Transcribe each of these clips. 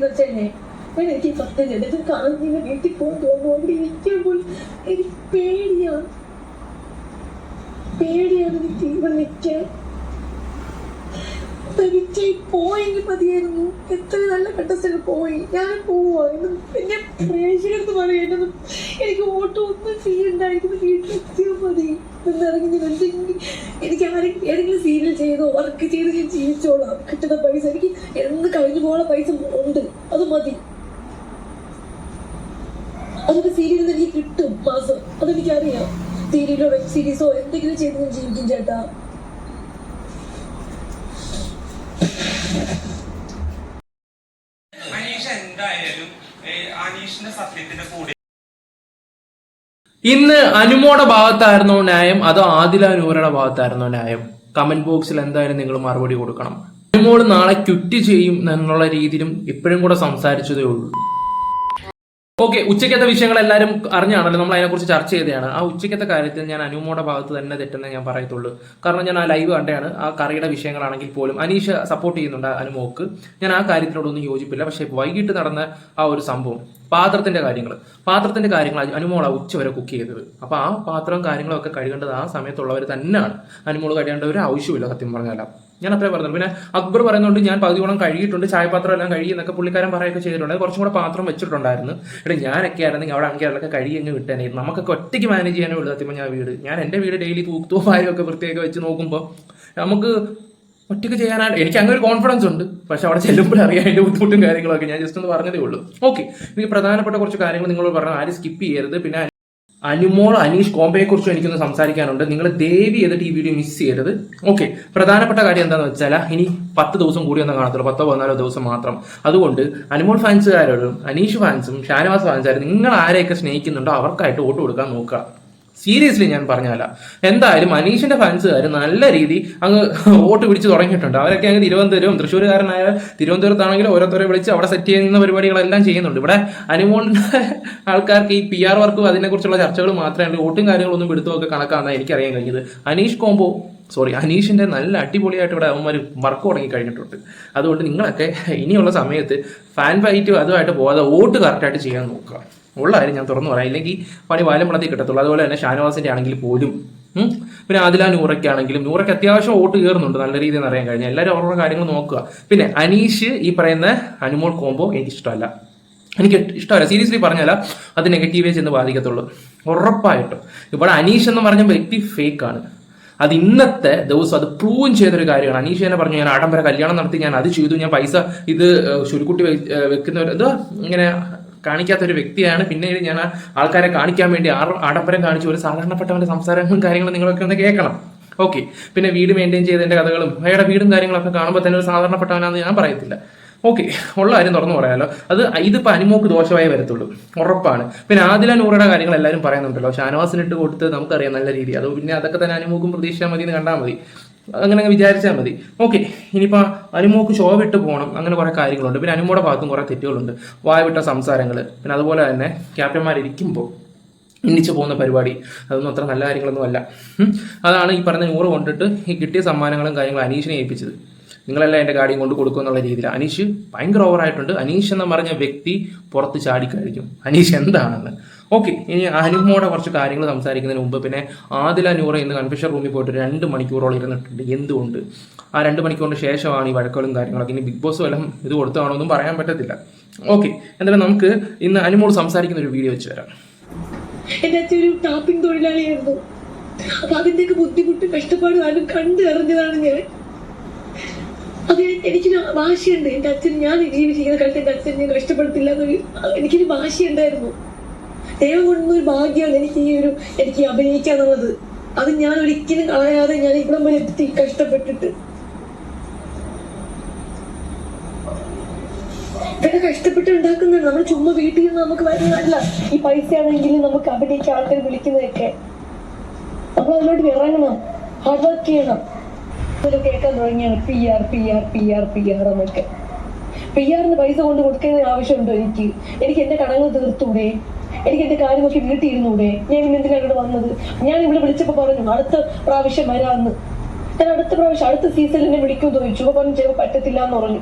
വെച്ചെന്നെ ഞാൻ എനിക്ക് സത്യം ചെയ്തത് കാണുന്ന വീട്ടിൽ പോകാൻ തോന്നുന്നു ഇരിക്കുമ്പോൾ എനിക്ക് പേടിയാണ്. പേടിയാണ് എനിക്ക് ഇവിടെ നിൽക്കാൻ. വിജയ് പോയെങ്കിൽ മതിയായിരുന്നു. എത്ര നല്ല കണ്ടസ്റ്റന്റ് പോയി. ഞാൻ പോവാ. എന്നെ പ്രേക്ഷകർക്ക് പറയുന്നത് എനിക്ക് ഓട്ടോ ഒന്നും ചെയ്യണ്ടായിരുന്നു വീട്ടിലെത്തിയാൽ മതി. എന്നിറങ്ങി എന്തെങ്കിലും എനിക്ക് ആരെങ്കിലും ഏതെങ്കിലും സീരിയൽ ചെയ്തോ വർക്ക് ചെയ്ത് ഞാൻ ജീവിച്ചോളാം. കിട്ടുന്ന പൈസ എനിക്ക് എന്ന് കഴിഞ്ഞു പോകുന്ന പൈസ ഉണ്ട്. അത് മതി. അതൊക്കെ സീരിയൽ എനിക്ക് കിട്ടും മാസം. അതെനിക്കറിയാം. സീരിയലോ വെബ് സീരീസോ എന്തെങ്കിലും ചെയ്ത് ഞാൻ ജീവിക്കും ചേട്ടാ. ഇന്ന് അനുമോടെ ഭാഗത്തായിരുന്നോ ന്യായം? അതോ ആദില നൂറയുടെ ഭാഗത്തായിരുന്നോ ന്യായം? കമന്റ് ബോക്സിൽ എന്തായാലും നിങ്ങൾ മറുപടി കൊടുക്കണം. അനുമോട് നാളെ ക്വിറ്റ് ചെയ്യും എന്നുള്ള രീതിയിലും ഇപ്പോഴും കൂടെ സംസാരിച്ചതേ ഉള്ളൂ. ഓക്കെ ഉച്ചക്കത്തെ വിഷയങ്ങൾ എല്ലാവരും അറിഞ്ഞാണല്ലോ നമ്മൾ അതിനെക്കുറിച്ച് ചർച്ച ചെയ്തതാണ്. ആ ഉച്ചക്കത്തെ കാര്യത്തിൽ ഞാൻ അനുമോടെ ഭാഗത്ത് തന്നെ തെറ്റെന്ന് ഞാൻ പറയത്തുള്ളൂ. കാരണം ഞാൻ ആ ലൈവ് കണ്ടാണ് ആ കറിയുടെ വിഷയങ്ങളാണെങ്കിൽ പോലും അനീഷ് സപ്പോർട്ട് ചെയ്യുന്നുണ്ട് അനുമോക്ക്. ഞാൻ ആ കാര്യത്തിനോടൊന്നും യോജിപ്പില്ല. പക്ഷേ വൈകിട്ട് നടന്ന ആ ഒരു സംഭവം പാത്രത്തിന്റെ കാര്യങ്ങൾ. പാത്രത്തിന്റെ കാര്യങ്ങൾ അനുമോള ഉച്ച വരെ കുക്ക് ചെയ്തത്. അപ്പൊ ആ പാത്രവും കാര്യങ്ങളൊക്കെ കഴുകേണ്ടത് ആ സമയത്തുള്ളവർ തന്നെയാണ്. അനുമോൾ കഴിയേണ്ട ഒരു ആവശ്യമില്ല സത്യം പറഞ്ഞാൽ ഞാൻ അത്രേ പറഞ്ഞു പിന്നെ അക്ബർ പറയുന്നുണ്ട് ഞാൻ പകുതിയോളം കഴുകിയിട്ടുണ്ട് ചായപാത്രം എല്ലാം കഴുകി എന്നൊക്കെ പുള്ളിക്കാരൻ പറയുകയൊക്കെ ചെയ്തിട്ടുണ്ട്. കുറച്ചും കൂടെ പാത്രം വെച്ചിട്ടുണ്ടായിരുന്നു. ഇവിടെ ഞാനൊക്കെ ആയിരുന്നെങ്കിൽ അവിടെ ആണെങ്കിൽ അതൊക്കെ കഴുകി അങ്ങ് വിട്ടേനെ. നമുക്കൊക്കെ ഒറ്റയ്ക്ക് മാനേജ് ചെയ്യാനേ ഉള്ളൂ സത്യം ഞാൻ വീട്. ഞാൻ എന്റെ വീട് ഡെയിലി തൂക്കുതൂപ്പായും ഒക്കെ വൃത്തിയൊക്കെ വെച്ച് നോക്കുമ്പോൾ നമുക്ക് ഒറ്റയ്ക്ക് ചെയ്യാനായിട്ട് എനിക്ക് അങ്ങനെ ഒരു കോൺഫിഡൻസ് ഉണ്ട്. പക്ഷെ അവിടെ ചെല്ലുമ്പോൾ അറിയാം അതിന്റെ ബുദ്ധിമുട്ടും കാര്യങ്ങളൊക്കെ. ഞാൻ ജസ്റ്റ് ഒന്ന് പറഞ്ഞതേ ഉള്ളൂ. ഓക്കെ എനിക്ക് പ്രധാനപ്പെട്ട കുറച്ച് കാര്യങ്ങൾ നിങ്ങളോട് പറഞ്ഞു ആരും സ്കിപ്പ് ചെയ്യരുത്. പിന്നെ അനുമോൾ അനീഷ് കോംബയെ കുറിച്ചും എനിക്കൊന്ന് സംസാരിക്കാനുണ്ട്. നിങ്ങൾ ദേവി ചെയ്തിട്ട് ഈ വീഡിയോ മിസ് ചെയ്യരുത്. ഓക്കെ പ്രധാനപ്പെട്ട കാര്യം എന്താണെന്ന് വെച്ചാൽ ഇനി പത്ത് ദിവസം കൂടി ഒന്നും കാണത്തുള്ളൂ പത്തോ പതിനാലോ ദിവസം മാത്രം. അതുകൊണ്ട് അനുമോൾ ഫാൻസുകാരോടും അനീഷ് ഫാൻസും ഷാനവാസ് ഫാൻസുകാരും നിങ്ങൾ ആരെയൊക്കെ സ്നേഹിക്കുന്നുണ്ടോ അവർക്കായിട്ട് വോട്ട് കൊടുക്കാൻ നോക്കുക. സീരിയസ്ലി ഞാൻ പറഞ്ഞല്ല എന്തായാലും അനീഷിന്റെ ഫാൻസുകാർ നല്ല രീതി അങ്ങ് വോട്ട് പിടിച്ച് തുടങ്ങിയിട്ടുണ്ട്. അവരൊക്കെ അങ്ങ് തിരുവനന്തപുരം തൃശ്ശൂർകാരനായ തിരുവനന്തപുരത്താണെങ്കിലും ഓരോരുത്തരെ വിളിച്ച് അവിടെ സെറ്റ് ചെയ്യുന്ന പരിപാടികളെല്ലാം ചെയ്യുന്നുണ്ട്. ഇവിടെ അനുമോളിന്റെ ആൾക്കാർക്ക് ഈ പി ആർ വർക്കും അതിനെക്കുറിച്ചുള്ള ചർച്ചകൾ മാത്രമേ വോട്ടും കാര്യങ്ങളൊന്നും എടുത്തുമൊക്കെ കണക്കാണെന്നാണ് എനിക്കറിയാൻ കഴിഞ്ഞത്. അനീഷ് കോംബോ സോറി അനീഷിന്റെ നല്ല അടിപൊളിയായിട്ട് ഇവിടെ അവന്മാർ വർക്ക് തുടങ്ങി കഴിഞ്ഞിട്ടുണ്ട് അതുകൊണ്ട് നിങ്ങളൊക്കെ ഇനിയുള്ള സമയത്ത് ഫാൻ ഫൈറ്റ് അതുമായിട്ട് പോകാതെ വോട്ട് കറക്റ്റായിട്ട് ചെയ്യാൻ നോക്കുക. ഉള്ള കാര്യം ഞാൻ തുറന്നു പറയാം. ഇല്ലെങ്കിൽ പണി വാലും പണത്തി കിട്ടത്തുള്ളൂ. അതുപോലെ തന്നെ ഷാനവാസിന്റെ ആണെങ്കിൽ പോലും. പിന്നെ ആദില നൂറയ്ക്ക് ആണെങ്കിലും നൂറയ്ക്ക് അത്യാവശ്യം വോട്ട് കയറുന്നുണ്ട് നല്ല രീതിയിൽ അറിയാൻ കഴിഞ്ഞാൽ. എല്ലാവരും ഓരോ കാര്യങ്ങൾ നോക്കുക. പിന്നെ അനീഷ് ഈ പറയുന്ന അനുമോൾ കോംബോ എനിക്ക് ഇഷ്ടമല്ല എനിക്ക് ഇഷ്ടമല്ല. സീരിയസ്ലി പറഞ്ഞാൽ അത് നെഗറ്റീവേ ചെന്ന് ബാധിക്കത്തുള്ളൂ. ഉറപ്പായിട്ടും. ഇവിടെ അനീഷ് എന്ന് പറഞ്ഞ വ്യക്തി ആണ്. അത് ഇന്നത്തെ ദിവസം അത് പ്രൂവ് ചെയ്തൊരു കാര്യമാണ്. അനീഷ് തന്നെ പറഞ്ഞു ഞാൻ ആഡംബര കല്യാണം നടത്തി ഞാൻ അത് ചെയ്തു ഞാൻ പൈസ ഇത് ചുരുക്കുട്ടി വെക്കുന്ന ഇത് ഇങ്ങനെ കാണിക്കാത്ത ഒരു വ്യക്തിയാണ്. പിന്നീട് ഞാൻ ആൾക്കാരെ കാണിക്കാൻ വേണ്ടി ആഡംബരം കാണിച്ചു ഒരു സാധാരണപ്പെട്ടവന്റെ സംസാരങ്ങളും കാര്യങ്ങളും നിങ്ങളൊക്കെ ഒന്ന് കേൾക്കണം. ഓക്കെ. പിന്നെ വീട് മെയിന്റെയിൻ ചെയ്തതിന്റെ കഥകളും അയാളുടെ വീടും കാര്യങ്ങളൊക്കെ കാണുമ്പോൾ തന്നെ ഒരു സാധാരണപ്പെട്ടവനാണെന്ന് ഞാൻ പറയത്തില്ല. ഓക്കെ. ഉള്ള കാര്യം തുറന്നു പറയാമല്ലോ അത് ഇതിപ്പോൾ അനുമോക്ക് ദോഷമായി വരത്തുള്ളൂ. ഉറപ്പാണ്. പിന്നെ ആദില നൂറയുടെ കാര്യങ്ങൾ എല്ലാവരും പറയുന്നുണ്ടല്ലോ. ഷാനവാസിനിട്ട് കൊടുത്ത് നമുക്കറിയാം നല്ല രീതി. അത് പിന്നെ അതൊക്കെ തന്നെ അനുമോക്കും പ്രതീക്ഷിച്ചാൽ മതി എന്ന് കണ്ടാൽ മതി. അങ്ങനെ അങ്ങ് വിചാരിച്ചാൽ മതി. ഓക്കെ ഇനിയിപ്പോൾ അനുമോക്ക് ഷോ വിട്ട് പോകണം അങ്ങനെ കുറേ കാര്യങ്ങളുണ്ട്. പിന്നെ അനുമോടെ ഭാഗത്തും കുറേ തെറ്റുകളുണ്ട്. വായ വിട്ട സംസാരങ്ങൾ പിന്നെ അതുപോലെ തന്നെ ക്യാപ്റ്റന്മാരിരിക്കുമ്പോൾ ഇന്നിച്ച് പോകുന്ന പരിപാടി അതൊന്നും അത്ര നല്ല കാര്യങ്ങളൊന്നും അല്ല. അതാണ് ഈ പറഞ്ഞ നൂറ് കൊണ്ടിട്ട് ഈ കിട്ടിയ സമ്മാനങ്ങളും കാര്യങ്ങളും അനീഷിനെ ഏൽപ്പിച്ചത്. നിങ്ങളെല്ലാം എന്റെ ഗാഡിയും കൊണ്ട് കൊടുക്കും എന്നുള്ള രീതിയിൽ അനീഷ് ഭയങ്കര ഓവറായിട്ടുണ്ട് അനീഷ് എന്ന് പറഞ്ഞ വ്യക്തി പുറത്ത് ചാടിക്കഴിക്കും അനീഷ് എന്താണെന്ന്. ഓക്കെ ഇനി അനുപമയുടെ കുറച്ച് കാര്യങ്ങൾ സംസാരിക്കുന്നതിന് മുമ്പ് പിന്നെ ആദില നൂറ ഇന്ന് കൺഫ്യൂഷൻ റൂമിൽ പോയിട്ട് രണ്ട് മണിക്കൂറോളം ഇരുന്നിട്ടുണ്ട്. എന്തുകൊണ്ട്? ആ രണ്ട് മണിക്കൂറിന് ശേഷമാണ് ഈ വഴക്കുകളും കാര്യങ്ങളൊക്കെ. ഇനി ബിഗ് ബോസ് വല്ലതും ഇത് കൊടുത്താണോ ഒന്നും പറയാൻ പറ്റത്തില്ല. ഓക്കെ എന്തായാലും നമുക്ക് ഇന്ന് അനുമോൾ സംസാരിക്കുന്ന ഒരു വീഡിയോ വെച്ച് തരാം എന്റെ അച്ഛൻ ഒരു ടാപ്പിംഗ് തൊഴിലാളിയായിരുന്നു. അപ്പൊ അതിന്റെയൊക്കെ ബുദ്ധിമുട്ട് കഷ്ടപ്പാട് ആരും കണ്ടു അറിഞ്ഞതാണ് ഞാൻ. അത് എനിക്കൊരു വാശിയുണ്ട്. എന്റെ അച്ഛൻ ഞാൻ ജീവിച്ചിരിക്കുന്ന കാലത്ത് എന്റെ അച്ഛൻ ഞാൻ കഷ്ടപ്പെടുത്തില്ല എന്നൊരു എനിക്കൊരു വാശിയുണ്ടായിരുന്നു. ദൈവം കൊണ്ടുവന്ന ഒരു ഭാഗ്യമാണ് എനിക്ക് ഈ ഒരു എനിക്ക് അഭിനയിക്കാന്നുള്ളത് അത് ഞാൻ ഒരിക്കലും കളയാതെ ഞാൻ ഇവിടം വരെ എത്തി കഷ്ടപ്പെട്ടിട്ട്. ഇതൊക്കെ കഷ്ടപ്പെട്ട് ഉണ്ടാക്കുന്നുണ്ട് നമ്മൾ ചുമ്മാ വീട്ടിൽ നിന്ന് നമുക്ക് വരുന്നതല്ല. ഈ പൈസ ആണെങ്കിലും നമുക്ക് അഭിനയിക്കാൻ ആൾക്കാർ വിളിക്കുന്നതൊക്കെ. നമ്മൾ അതിലോട്ട് ഇറങ്ങണം. ഹാർഡ് വർക്ക് ചെയ്യണം. ഇതൊക്കെ കേൾക്കാൻ തുടങ്ങിയാണ്. P R P R P R P R എന്നൊക്കെ. പി ആറിന് പൈസ കൊണ്ട് കൊടുക്കുന്ന ആവശ്യമുണ്ടോ എനിക്ക്? എനിക്ക് എന്റെ കടങ്ങൾ തീർത്തൂടെ? എനിക്ക് എന്റെ കാര്യമൊക്കെ വീട്ടിയിരുന്നൂടെ ഞാൻ ഇന്ന് എന്തിനാണ് ഇവിടെ വന്നത്? ഞാൻ ഇവിടെ വിളിച്ചപ്പോ പറഞ്ഞു അടുത്ത പ്രാവശ്യം വരാന്ന്. ഞാൻ അടുത്ത പ്രാവശ്യം അടുത്ത സീസണിൽ എന്നെ വിളിക്കും ചോദിച്ചു. അപ്പൊ പറഞ്ഞു ചിലപ്പോൾ പറ്റത്തില്ല എന്ന് പറഞ്ഞു.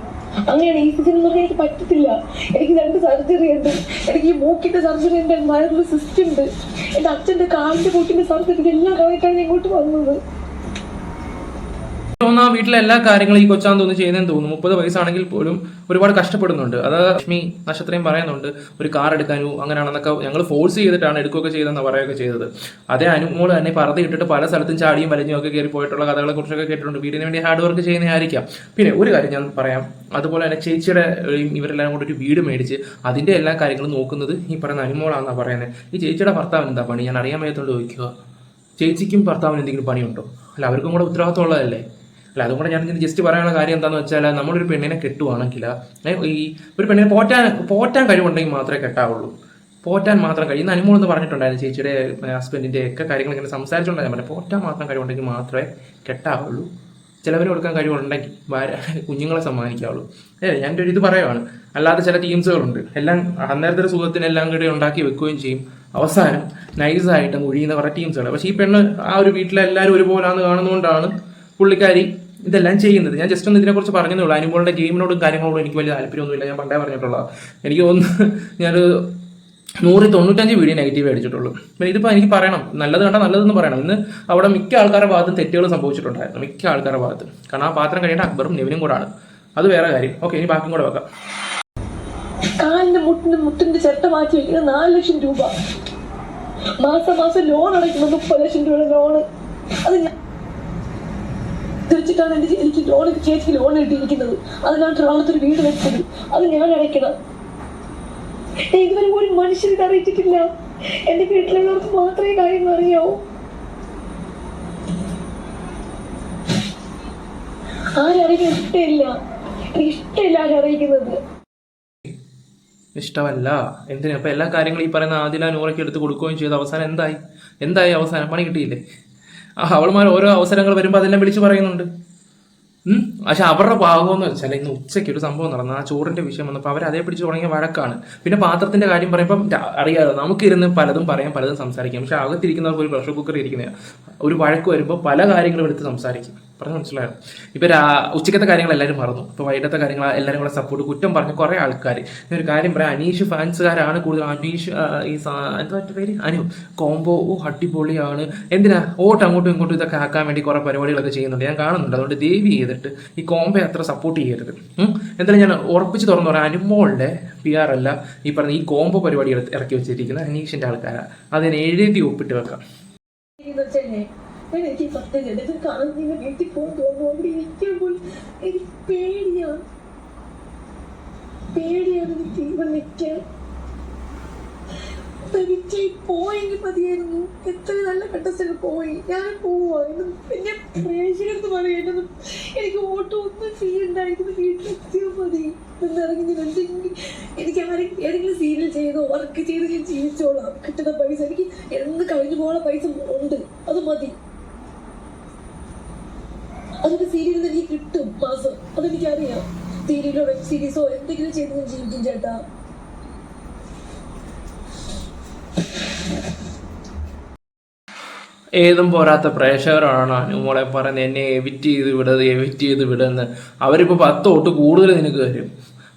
അങ്ങനെയാണ് ഈ സീസൺ പറഞ്ഞാൽ എനിക്ക് പറ്റത്തില്ല. എനിക്ക് രണ്ട് സർജറി ഉണ്ട്. എനിക്ക് ഈ മൂക്കിന്റെ സർജറി ഉണ്ട് വയറിൽ സിസ്റ്റ് ഉണ്ട്. എന്റെ അച്ഛന്റെ കാലിന്റെ കൂട്ടിന്റെ സർജറി എല്ലാം കളഞ്ഞിട്ടാണ് ഇങ്ങോട്ട് വന്നത്. വീട്ടിലെ എല്ലാ കാര്യങ്ങളും ഈ കൊച്ചാന്ന് തോന്നുന്നു ചെയ്യുന്നതെന്ന് തോന്നുന്നു. മുപ്പത് വയസ്സാണെങ്കിൽ പോലും ഒരുപാട് കഷ്ടപ്പെടുന്നുണ്ട്. അത് ലക്ഷ്മി നക്ഷത്രയും പറയുന്നുണ്ട്. ഒരു കാർ എടുക്കാനോ അങ്ങനെയാണെന്നൊക്കെ ഞങ്ങൾ ഫോഴ്സ് ചെയ്തിട്ടാണ് എടുക്കുകയൊക്കെ ചെയ്തതെന്ന് പറയുകയൊക്കെ ചെയ്തത്. അതേ അനുമോൾ തന്നെ പറഞ്ഞു ഇട്ടിട്ട് പല സ്ഥലത്തും ചാടിയും വലിഞ്ഞും ഒക്കെ കയറി പോയിട്ടുള്ള കഥകളെ കുറിച്ചൊക്കെ കേട്ടിട്ടുണ്ട്. വീടിന് വേണ്ടി ഹാർഡ് വർക്ക് ചെയ്യുന്നതായിരിക്കാം. പിന്നെ ഒരു കാര്യം ഞാൻ പറയാം. അതുപോലെ തന്നെ ചേച്ചിയുടെ ഇവരെല്ലാം കൂടി ഒരു വീട് മേടിച്ച് അതിന്റെ എല്ലാ കാര്യങ്ങളും നോക്കുന്നത് ഈ പറയുന്ന അനുമോളാണെന്നാണ് പറയുന്നത് ഈ ചേച്ചിയുടെ ഭർത്താവ് എന്താ പണി? ഞാൻ അറിയാൻ വയ്യാത്തോണ്ട് ചോദിക്കുക ചേച്ചിക്കും ഭർത്താവിന് എന്തെങ്കിലും പണിയുണ്ടോ? അല്ല അവർക്കും കൂടെ ഉത്തരവാദിത്തമുള്ളതല്ലേ അല്ല അതും കൂടെ ഞാൻ ജസ്റ്റ് പറയാനുള്ള കാര്യം എന്താണെന്ന് വെച്ചാൽ നമ്മളൊരു പെണ്ണിനെ കെട്ടുവാണെങ്കിൽ ഈ ഒരു പെണ്ണിനെ പോറ്റാൻ പോറ്റാൻ കഴിവുണ്ടെങ്കിൽ മാത്രമേ കെട്ടാവുള്ളൂ. പോറ്റാൻ മാത്രം കഴിയും അനുമോൾ എന്ന് പറഞ്ഞിട്ടുണ്ടായിരുന്നു ചേച്ചിയുടെ ഹസ്ബൻഡിന്റെ ഒക്കെ കാര്യങ്ങൾ ഇങ്ങനെ സംസാരിച്ചുകൊണ്ടാണ് ഞാൻ പറഞ്ഞത്. പോറ്റാൻ മാത്രം കഴിവുണ്ടെങ്കിൽ മാത്രമേ കെട്ടാവുള്ളൂ. ചിലവർ കൊടുക്കാൻ കഴിവുണ്ടെങ്കിൽ കുഞ്ഞുങ്ങളെ സമ്മാനിക്കാവുള്ളൂ. അതെ ഞാൻ ഒരു ഇത് പറയുവാണ്. അല്ലാതെ ചില ടീംസുകളുണ്ട് എല്ലാം അന്നേരത്തെ ഒരു സുഖത്തിന് എല്ലാം കൂടി ഉണ്ടാക്കി വെക്കുകയും ചെയ്യും. അവസാനം നൈസായിട്ട് ഒഴിയുന്ന കുറേ ടീംസുകൾ പക്ഷേ ഈ പെണ്ണ് ആ ഒരു വീട്ടിലെല്ലാവരും ഒരുപോലാന്ന് കാണുന്നതുകൊണ്ടാണ് പുള്ളിക്കാരി ഇതെല്ലാം ചെയ്യുന്നത്. ഞാൻ ജസ്റ്റ് ഒന്ന് ഇതിനെക്കുറിച്ച് പറഞ്ഞതേ ഉള്ളൂ. അനുമോളുടെ ഗെയിമിനോടും കാര്യങ്ങളോടും എനിക്ക് വലിയ താല്പര്യമൊന്നുമില്ല. ഞാൻ പണ്ടേ പറഞ്ഞിട്ടുള്ളതാണ് എനിക്ക് തോന്നുന്നു ഞാനൊരു നൂറ് തൊണ്ണൂറ്റഞ്ച് വീഡിയോ നെഗറ്റീവ് അടിച്ചിട്ടുള്ളൂ. പിന്നെ ഇതിപ്പോൾ എനിക്ക് പറയണം. നല്ലത് കണ്ടാൽ നല്ലതെന്ന് പറയണം. ഇന്ന് അവിടെ മിക്ക ആൾക്കാരുടെ ഭാഗത്തും തെറ്റുകൾ സംഭവിച്ചിട്ടുണ്ടായിരുന്നു. മിക്ക ആൾക്കാരുടെ ഭാഗത്ത്. കാരണം ആ പാത്രം കഴിയേണ്ട അക്ബറും നെവിനും കൂടാണ് അത് വേറെ കാര്യം. ഓക്കെ ഇനി ബാക്കിയും കൂടെ വെക്കാം. കാലിന്റെ മുട്ടിന്റെ മുട്ടിന്റെ ചെട്ട മാറ്റി വെക്കുന്ന നാല് ലക്ഷം രൂപ. മാസം മാസം ലോൺ അടയ്ക്കുന്ന മുപ്പത് ലക്ഷം രൂപയുടെ ലോണ് അത് തിരിച്ചിട്ടാണ് എന്റെ എനിക്ക് ലോൺ ചേച്ചിക്ക് ലോൺ കിട്ടിയിരിക്കുന്നത്. അത് ഞാൻ ട്രിവാണത്ത് വീട് വെച്ചത്. അത് ഞാൻ അടയ്ക്കണം. ഇതുവരെ ഒരു മനുഷ്യരിത് അറിയിച്ചിട്ടില്ല. എന്റെ വീട്ടിലുള്ളവർക്ക് മാത്രമേ കാര്യം അറിയാവൂ. ആരും അറിയിക്കാൻ ഇഷ്ടമില്ല. എനിക്ക് ഇഷ്ടമില്ല ആരറിയിക്കുന്നത് ഇഷ്ടമല്ല. എന്തിനാ? അപ്പൊ എല്ലാ കാര്യങ്ങളും ഈ പറയുന്ന ആദില നൂറയ്ക്ക് എടുത്ത് കൊടുക്കുകയും ചെയ്ത്. അവസാനം എന്തായി? എന്തായി അവസാനം? പണി കിട്ടിയില്ലേ? അവൾമാർ ഓരോ അവസരങ്ങൾ വരുമ്പോൾ അതെല്ലാം വിളിച്ചു പറയുന്നുണ്ട്. പക്ഷെ അവരുടെ ഭാഗമെന്ന് വെച്ചാൽ ഇന്ന് ഉച്ചയ്ക്ക് ഒരു സംഭവം നടന്നു. ആ ചോറിന്റെ വിഷയം വന്നപ്പോൾ അവർ അതേ പിടിച്ച് തുടങ്ങിയ വഴക്കാണ്. പിന്നെ പാത്രത്തിന്റെ കാര്യം പറയുമ്പോൾ അറിയാലോ നമുക്കിരുന്ന് പലതും പറയാം പലതും സംസാരിക്കാം. പക്ഷെ അകത്തിരിക്കുന്നവർക്ക് ഒരു പ്രഷർ കുക്കർ ഇരിക്കുന്ന ഒരു വഴക്ക് വരുമ്പോൾ പല കാര്യങ്ങളും എടുത്ത് സംസാരിക്കും. പറഞ്ഞു മനസ്സിലായോ? ഇപ്പൊ ഉച്ചക്കത്തെ കാര്യങ്ങൾ എല്ലാവരും മറന്നു. ഇപ്പൊ വൈകിട്ടത്തെ കാര്യങ്ങൾ എല്ലാവരും കൂടെ സപ്പോർട്ട് കുറ്റം പറഞ്ഞ കുറെ ആൾക്കാർ ഞാൻ ഒരു കാര്യം പറയാം. അനീഷ് ഫാൻസുകാരാണ് കൂടുതൽ അനീഷ് ഈ എന്താ പേര്? അനു. കോംബോ ഓ അടിപൊളിയാണ്. എന്തിനാ? ഓട്ട് അങ്ങോട്ടും ഇങ്ങോട്ടും ഇതൊക്കെ ആക്കാൻ വേണ്ടി കുറെ പരിപാടികളൊക്കെ ചെയ്യുന്നുണ്ട്. ഞാൻ കാണുന്നുണ്ട്. അതുകൊണ്ട് ദേവി ചെയ്തിട്ട് ഈ കോംബോ അത്ര സപ്പോർട്ട് ചെയ്യരുത്. എന്തായാലും ഞാൻ ഉറപ്പിച്ച് തുറന്നു പറയാം. അനുമോളുടെ പി ആർ അല്ല ഈ പറഞ്ഞ ഈ കോംബോ പരിപാടി ഇറക്കി വെച്ചിരിക്കുന്ന അനീഷിന്റെ ആൾക്കാരാണ് അതിന് എഴുതി ഒപ്പിട്ട് വെക്കാം. എനിക്ക് സത്യം ഇത് കാണാൻ നിങ്ങൾ വീട്ടിൽ പോകും തോന്നുന്നു അവിടെ ഇരിക്കാൻ പോലും എനിക്ക് പേടിയാണ് പേടിയാണ് എനിക്ക് ഇവിടെ നിൽക്കാൻ തനിക്ക് പോയെങ്കിൽ മതിയായിരുന്നു. എത്ര നല്ല കണ്ടസ്റ്റന്റ് പോയി. ഞാൻ പോവാ. എന്ന് പിന്നെ പ്രേക്ഷകർക്ക് പറയുന്നത് എനിക്ക് ഓട്ടോ ഒന്നും ചെയ്യണ്ടായിരുന്നു വീട്ടിലെത്തിയാൽ മതി. എന്നിറങ്ങി ഞാൻ എന്തെങ്കിലും എനിക്ക് ആരും ഏതെങ്കിലും സീരിയൽ ചെയ്തോ വർക്ക് ചെയ്ത് ഞാൻ ജീവിച്ചോളാം. കിട്ടുന്ന പൈസ എനിക്ക് എന്ന് കഴിഞ്ഞു പോകുന്ന പൈസ ഉണ്ട്. അത് മതി. അതൊരു സീരിയലിൽ നിന്ന് എനിക്ക് കിട്ടും മാസം. അതെനിക്കറിയാം. സീരിയലോ വെബ് സീരീസോ എന്തെങ്കിലും ചെയ്ത് ഞാൻ ജീവിക്കും ചേട്ടാ. ഏതും പോരാത്ത പ്രേക്ഷകരാണ് അനുമോളെ പറയുന്നത്. എന്നെ എവിറ്റ് ചെയ്ത് വിടത് എവിറ്റ് ചെയ്ത് വിടുന്ന് അവരിപ്പോൾ പത്ത് തൊട്ട് കൂടുതൽ നിനക്ക് തരും.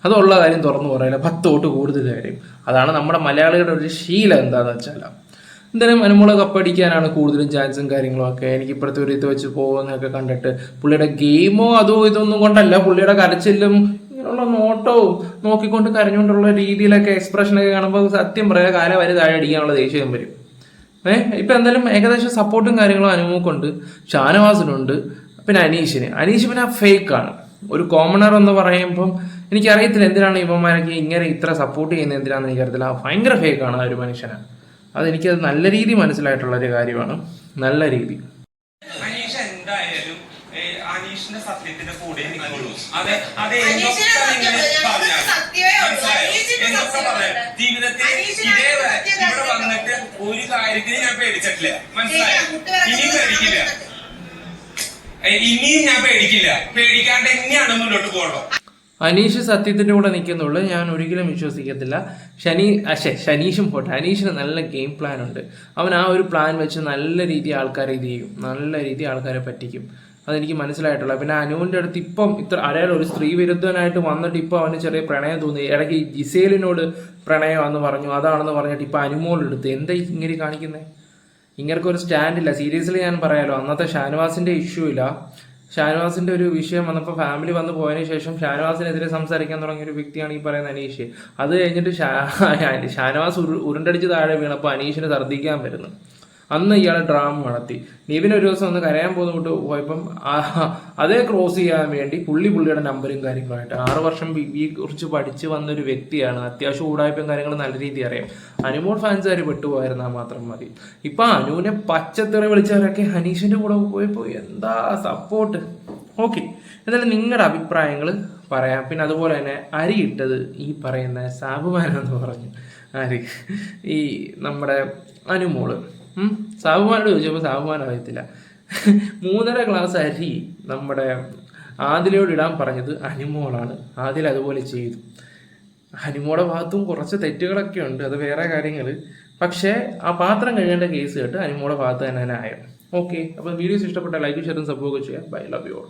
അതുള്ള കാര്യം തുറന്നു പറയില്ല പത്ത് തൊട്ട് കൂടുതൽ തരും. അതാണ് നമ്മുടെ മലയാളികളുടെ ഒരു ശീലം എന്താണെന്ന് വെച്ചാൽ എന്തായാലും അനുമോളെ കപ്പടിക്കാനാണ് കൂടുതലും ചാൻസും കാര്യങ്ങളും ഒക്കെ. എനിക്ക് ഇപ്പോഴത്തെ ഒരു ഇത് വെച്ച് പോകുന്നൊക്കെ കണ്ടിട്ട് പുള്ളിയുടെ ഗെയിമോ അതോ ഇതൊന്നും കൊണ്ടല്ല. പുള്ളിയുടെ കരച്ചിലും ഇങ്ങനെയുള്ള നോട്ടവും നോക്കിക്കൊണ്ട് കരഞ്ഞുകൊണ്ടുള്ള രീതിയിലൊക്കെ എക്സ്പ്രഷനൊക്കെ കാണുമ്പോൾ സത്യം പറയാ കാലം വരെ താഴെ അടിക്കാനുള്ള ദേഷ്യം വരും. ഏഹ് ഇപ്പൊ എന്തായാലും ഏകദേശം സപ്പോർട്ടും കാര്യങ്ങളും അനുഭവക്കുണ്ട് ഷാനവാസിനുണ്ട്. പിന്നെ അനീഷിന്. അനീഷ് പിന്നെ ഫേക്ക് ആണ്. ഒരു കോമണർ എന്ന് പറയുമ്പം എനിക്കറിയത്തില്ല എന്തിനാണ് ഇവന്മാരൊക്കെ ഇങ്ങനെ ഇത്ര സപ്പോർട്ട് ചെയ്യുന്നത് എന്തിനാണെന്ന് എനിക്കറിയത്തില്ല. ഭയങ്കര ഫേക്ക് ആണ് ആ ഒരു മനുഷ്യന്. അതെനിക്കത് നല്ല രീതി മനസ്സിലായിട്ടുള്ള ഒരു കാര്യമാണ്. നല്ല രീതി. അനീഷ് എന്തായാലും അനീഷിന്റെ സത്യത്തിന്റെ കൂടെ അതെ അതെ. ജീവിതത്തിൽ ഇവിടെ വന്നിട്ട് ഒരു കാര്യത്തിന് ഞാൻ പേടിച്ചിട്ടില്ല. മനസ്സിലായോ? ഇനിയും പേടിക്കില്ല. ഇനിയും ഞാൻ പേടിക്കില്ല. പേടിക്കാണ്ട് എങ്ങനെയാണ് മുന്നോട്ട് പോകണം അനീഷ് സത്യത്തിന്റെ കൂടെ നിൽക്കുന്നുള്ളൂ. ഞാൻ ഒരിക്കലും വിശ്വസിക്കത്തില്ല. ശനി അശേ ശനീഷും പോട്ടെ. അനീഷിന് നല്ല ഗെയിം പ്ലാൻ ഉണ്ട്. അവൻ ആ ഒരു പ്ലാൻ വെച്ച് നല്ല രീതി ആൾക്കാരെ ഇത് ചെയ്യും. നല്ല രീതി ആൾക്കാരെ പറ്റിക്കും. അതെനിക്ക് മനസ്സിലായിട്ടുള്ള. പിന്നെ അനുവിന്റെ അടുത്ത് ഇപ്പം ഇത്ര അയാൾ ഒരു സ്ത്രീ വിരുദ്ധനായിട്ട് വന്നിട്ട് ഇപ്പം അവന് ചെറിയ പ്രണയം തോന്നി. ഇടയ്ക്ക് ജിസേലിനോട് പ്രണയമാണെന്ന് പറഞ്ഞു. അതാണെന്ന് പറഞ്ഞിട്ട് ഇപ്പം അനുമോളെടുത്ത് എന്താ ഇങ്ങനെ കാണിക്കുന്നത് ഇങ്ങനൊക്കെ ഒരു സ്റ്റാൻഡില്ല. സീരിയസ്ലി ഞാൻ പറയാലോ. അന്നത്തെ ഷാനുവാസിന്റെ ഇഷ്യൂ ഇല്ല. ഷാനവാസിന്റെ ഒരു വിഷയം വന്നപ്പോൾ ഫാമിലി വന്നു പോയതിന് ശേഷം ഷാനവാസിനെതിരെ സംസാരിക്കാൻ തുടങ്ങിയ ഒരു വ്യക്തിയാണ് ഈ പറയുന്ന അനീഷ്. അത് കഴിഞ്ഞിട്ട് ഷാ ഷാനവാസ് ഉരുണ്ടടിച്ച് താഴെ വീണപ്പോൾ അനീഷിന് ഛർദ്ദിക്കാൻ വരുന്നു. അന്ന് ഇയാൾ ഡ്രാമ നടത്തി. നിവിൻ ഒരു ദിവസം ഒന്ന് കരയാൻ പോകുന്നോട്ട് പോയപ്പം അതേ ക്രോസ് ചെയ്യാൻ വേണ്ടി പുള്ളി പുള്ളിയുടെ നമ്പറും കാര്യങ്ങളുമായിട്ട് ആറ് വർഷം ബി ബിയെ കുറിച്ച് പഠിച്ച് വന്നൊരു വ്യക്തിയാണ്. അത്യാവശ്യം ഊടായ്പയും കാര്യങ്ങളും നല്ല രീതിയിൽ അറിയാം. അനുമോൾ ഫാൻസുകാർ പെട്ടുപോയിരുന്നാൽ മാത്രം മതി. ഇപ്പൊ അനുവിനെ പച്ചത്തെറി വിളിച്ചവരൊക്കെ ഹനീഷിന്റെ കൂടെ പോയപ്പോ എന്താ സപ്പോർട്ട് ഓക്കെ എന്നാലും നിങ്ങളുടെ അഭിപ്രായങ്ങൾ പറയാം. പിന്നെ അതുപോലെ തന്നെ അരി അരിയിട്ടത് ഈ പറയുന്ന സാബുമാനെന്ന് പറഞ്ഞു. ആര് ഈ നമ്മുടെ അനുമോൾ. സാബുമാനോട് ചോദിച്ചപ്പോൾ സാബുമാൻ അറിയത്തില്ല. മൂന്നര ഗ്ലാസ് അരി നമ്മുടെ ആദിലയോട് ഇടാൻ പറഞ്ഞത് അനുമോളാണ് ആദിൽ അതുപോലെ ചെയ്തു. ഹനുമോടെ ഭാഗത്തും കുറച്ച് തെറ്റുകളൊക്കെ ഉണ്ട്. അത് വേറെ കാര്യങ്ങൾ. പക്ഷേ ആ പാത്രം കഴിയേണ്ട കേസ് കേട്ട് ഹനുമോടെ ഭാഗത്ത് തന്നെ ആയോ. ഓക്കെ അപ്പോൾ വീഡിയോസ് ഇഷ്ടപ്പെട്ട ലൈക്ക് ഷെയറും സപ്പോർട്ട് ചെയ്യാം. Bye love you all